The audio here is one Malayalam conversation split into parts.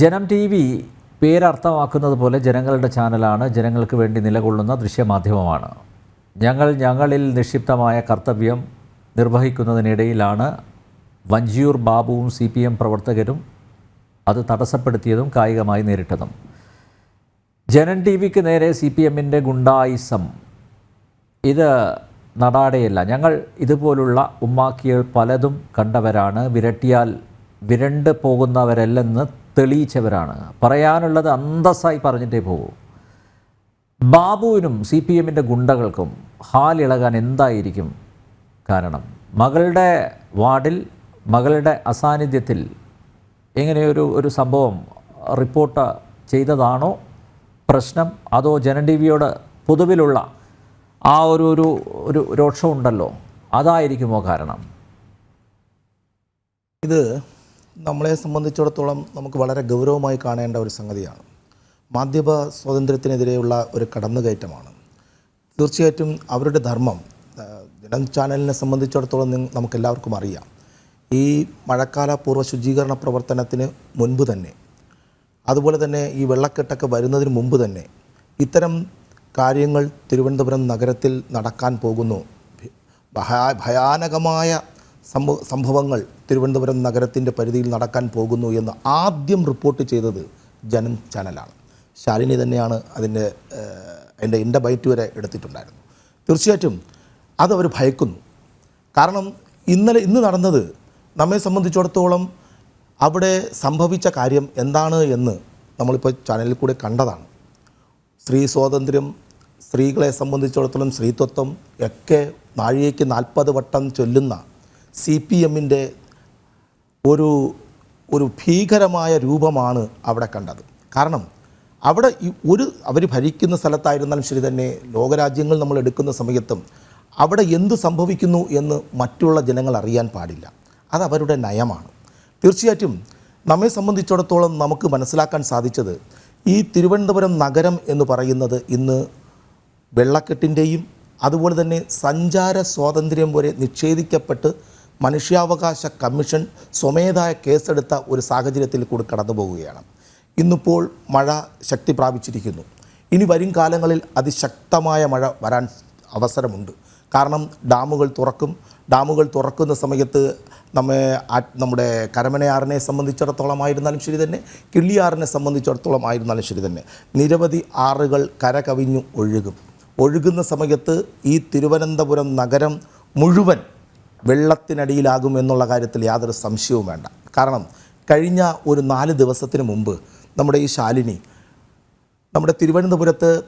ജനം ടി വി പേരർത്ഥമാക്കുന്നത് പോലെ ജനങ്ങളുടെ ചാനലാണ് ജനങ്ങൾക്ക് വേണ്ടി നിലകൊള്ളുന്ന ദൃശ്യമാധ്യമമാണ്. ഞങ്ങൾ ഞങ്ങളിൽ നിക്ഷിപ്തമായ കർത്തവ്യം നിർവഹിക്കുന്നതിനിടയിലാണ് വഞ്ചിയൂർ ബാബുവും സി പി എം പ്രവർത്തകരും അത് തടസ്സപ്പെടുത്തിയതും കായികമായി നേരിട്ടതും. ജനൻ ടി വിക്ക് നേരെ സി പി എമ്മിന്റെ ഗുണ്ടായിസം. ഇത് നടാടെയല്ല. ഞങ്ങൾ ഇതുപോലുള്ള ഉമ്മാക്കികൾ പലതും കണ്ടവരാണ്. വിരട്ടിയാൽ വിരണ്ട് പോകുന്നവരല്ലെന്ന് തെളിയിച്ചവരാണ്. പറയാനുള്ളത് അന്തസ്സായി പറഞ്ഞിട്ടേ പോകൂ ബാബുവിനും സി പി എമ്മിന്റെ ഗുണ്ടകൾക്കും ഹാലിളകാൻ എന്തായിരിക്കും കാരണം? മകളുടെ വാർഡിൽ മകളുടെ അസാന്നിധ്യത്തിൽ എങ്ങനെയൊരു ഒരു സംഭവം റിപ്പോർട്ട് ചെയ്തതാണോ പ്രശ്നം? അതോ ജനൻ ടി വിയോട് പൊതുവിലുള്ള ആ ഒരു ഒരു ഒരു രോക്ഷമുണ്ടല്ലോ അതായിരിക്കുമോ കാരണം? ഇത് നമ്മളെ സംബന്ധിച്ചിടത്തോളം നമുക്ക് വളരെ ഗൗരവമായി കാണേണ്ട ഒരു സംഗതിയാണ്. മാധ്യമ സ്വാതന്ത്ര്യത്തിനെതിരെയുള്ള ഒരു കടന്നുകയറ്റമാണ്. തീർച്ചയായിട്ടും അവരുടെ ധർമ്മം ദിനം ചാനലിനെ സംബന്ധിച്ചിടത്തോളം നമുക്കെല്ലാവർക്കും അറിയാം. ഈ മഴക്കാല പൂർവ ശുചീകരണ പ്രവർത്തനത്തിന് മുൻപ് തന്നെ അതുപോലെ തന്നെ ഈ വെള്ളക്കെട്ടൊക്കെ വരുന്നതിന് മുമ്പ് തന്നെ ഇത്തരം കാര്യങ്ങൾ തിരുവനന്തപുരം നഗരത്തിൽ നടക്കാൻ പോകുന്നു. ഭയാ- ഭയാനകമായ സംഭവങ്ങൾ തിരുവനന്തപുരം നഗരത്തിന്റെ പരിധിയിൽ നടക്കാൻ പോകുന്നു എന്ന് ആദ്യം റിപ്പോർട്ട് ചെയ്തത് ജനം ചാനലാണ്. ശാലിനി തന്നെയാണ് അതിന്റെ അതിന്റെ ഇന്റെ ബൈറ്റ് വരെ എടുത്തിട്ടുണ്ടായിരുന്നു. തീർച്ചയായിട്ടും അതവർ ഭയക്കുന്നു. കാരണം ഇന്നലെ ഇന്ന് നടന്നത് നമ്മെ സംബന്ധിച്ചിടത്തോളം അവിടെ സംഭവിച്ച കാര്യം എന്താണ് എന്ന് നമ്മളിപ്പോൾ ചാനലിൽ കൂടെ കണ്ടതാണ്. സ്ത്രീ സ്വാതന്ത്ര്യം സ്ത്രീകളെ സംബന്ധിച്ചിടത്തോളം സ്ത്രീത്വത്വം ഒക്കെ നാഴികയ്ക്ക് നാൽപ്പത് വട്ടം ചൊല്ലുന്ന സി പി എമ്മിന്റെ ഒരു ഒരു ഭീകരമായ രൂപമാണ് അവിടെ കണ്ടത്. കാരണം അവിടെ ഈ ഒരു അവർ ഭരിക്കുന്ന സ്ഥലത്തായിരുന്നാലും ശരി തന്നെ ലോകരാജ്യങ്ങൾ നമ്മൾ എടുക്കുന്ന സമയത്തും അവിടെ എന്ത് സംഭവിക്കുന്നു എന്ന് മറ്റുള്ള ജനങ്ങൾ അറിയാൻ പാടില്ല. അത് അവരുടെ നയമാണ്. തീർച്ചയായിട്ടും നമ്മെ സംബന്ധിച്ചിടത്തോളം നമുക്ക് മനസ്സിലാക്കാൻ സാധിച്ചത് ഈ തിരുവനന്തപുരം നഗരം എന്ന് പറയുന്നത് ഇന്ന് വെള്ളക്കെട്ടിന്റെയും അതുപോലെ തന്നെ സഞ്ചാര സ്വാതന്ത്ര്യം വരെ നിഷേധിക്കപ്പെട്ട് മനുഷ്യാവകാശ കമ്മീഷൻ സ്വമേധായ കേസെടുത്ത ഒരു സാഹചര്യത്തിൽ കൂടി കടന്നു പോവുകയാണ് ഇന്നിപ്പോൾ മഴ ശക്തി പ്രാപിച്ചിരിക്കുന്നു. ഇനി വരും കാലങ്ങളിൽ അതിശക്തമായ മഴ വരാൻ അവസരമുണ്ട്. കാരണം ഡാമുകൾ തുറക്കും. ഡാമുകൾ തുറക്കുന്ന സമയത്ത് നമ്മെ നമ്മുടെ കരമനയാറിനെ സംബന്ധിച്ചിടത്തോളം ആയിരുന്നാലും ശരി തന്നെ കിള്ളിയാറിനെ സംബന്ധിച്ചിടത്തോളം ആയിരുന്നാലും ശരി തന്നെ. നിരവധി ആറുകൾ കരകവിഞ്ഞു ഒഴുകും. ഒഴുകുന്ന സമയത്ത് ഈ തിരുവനന്തപുരം നഗരം മുഴുവൻ വെള്ളത്തിനടിയിലാകും എന്നുള്ള കാര്യത്തിൽ യാതൊരു സംശയവും വേണ്ട. കാരണം കഴിഞ്ഞ ഒരു നാല് ദിവസത്തിന് മുമ്പ് നമ്മുടെ ഈ ശാലിനി നമ്മുടെ തിരുവനന്തപുരത്ത്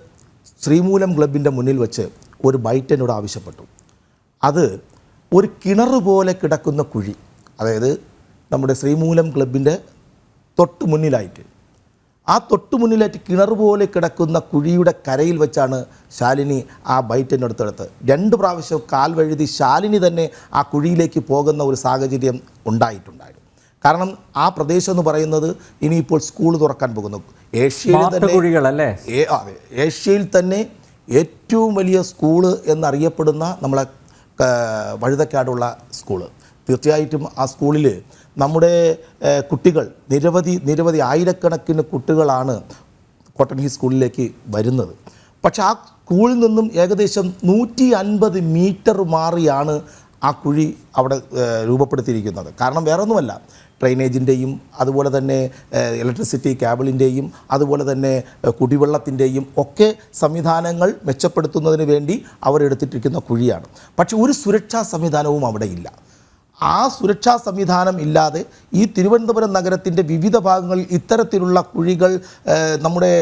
ശ്രീമൂലം ക്ലബിന്റെ മുന്നിൽ വെച്ച് ഒരു ബൈറ്റ് എന്നോട് ആവശ്യപ്പെട്ടു. അത് ഒരു കിണർ പോലെ കിടക്കുന്ന കുഴി അതായത് നമ്മുടെ ശ്രീമൂലം ക്ലബിന്റെ തൊട്ട് മുന്നിലായിട്ട് ആ തൊട്ട് മുന്നിലായിട്ട് കിണർ പോലെ കിടക്കുന്ന കുഴിയുടെ കരയിൽ വെച്ചാണ് ശാലിനി ആ ബൈറ്റിന്റെ അടുത്തെടുത്ത് രണ്ട് പ്രാവശ്യം കാൽ വഴുതി ശാലിനി തന്നെ ആ കുഴിയിലേക്ക് പോകുന്ന ഒരു സാഹചര്യം ഉണ്ടായിട്ടുണ്ടായിരുന്നു. കാരണം ആ പ്രദേശം എന്ന് പറയുന്നത് ഇനിയിപ്പോൾ സ്കൂൾ തുറക്കാൻ പോകുന്നു. ഏഷ്യയിൽ തന്നെ ഏഷ്യയിൽ തന്നെ ഏറ്റവും വലിയ സ്കൂൾ എന്നറിയപ്പെടുന്ന നമ്മളെ വഴുതക്കാടുള്ള സ്കൂൾ. തീർച്ചയായിട്ടും ആ സ്കൂളിൽ നമ്മുടെ കുട്ടികൾ നിരവധി നിരവധി ആയിരക്കണക്കിന് കുട്ടികളാണ് കോട്ടൺ ഹിൽ സ്കൂളിലേക്ക് വരുന്നത്. പക്ഷേ ആ സ്കൂളിൽ നിന്നും ഏകദേശം നൂറ്റി അൻപത് മീറ്റർ മാറിയാണ് ആ കുഴി അവിടെ രൂപപ്പെടുത്തിയിരിക്കുന്നത്. കാരണം വേറൊന്നുമല്ല ഡ്രെയിനേജിന്റെയും അതുപോലെ തന്നെ ഇലക്ട്രിസിറ്റി കേബിളിന്റെയും അതുപോലെ തന്നെ കുടിവെള്ളത്തിന്റെയും ഒക്കെ സംവിധാനങ്ങൾ മെച്ചപ്പെടുത്തുന്നതിന് വേണ്ടി അവരെടുത്തിട്ടിരിക്കുന്ന കുഴിയാണ്. പക്ഷെ ഒരു സുരക്ഷാ സംവിധാനവും അവിടെ ഇല്ല ആ സുരക്ഷാ സംവിധാനം ഇല്ലാതെ ഈ തിരുവനന്തപുരം നഗരത്തിന്റെ വിവിധ ഭാഗങ്ങളിൽ ഇത്തരത്തിലുള്ള കുഴികൾ നമ്മുടെ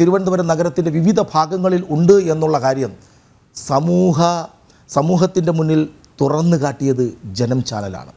തിരുവനന്തപുരം നഗരത്തിന്റെ വിവിധ ഭാഗങ്ങളിൽ ഉണ്ട് എന്നുള്ള കാര്യം സമൂഹ സമൂഹത്തിന്റെ മുന്നിൽ തുറന്നു കാട്ടിയത് ജനം ചാനലാണ്.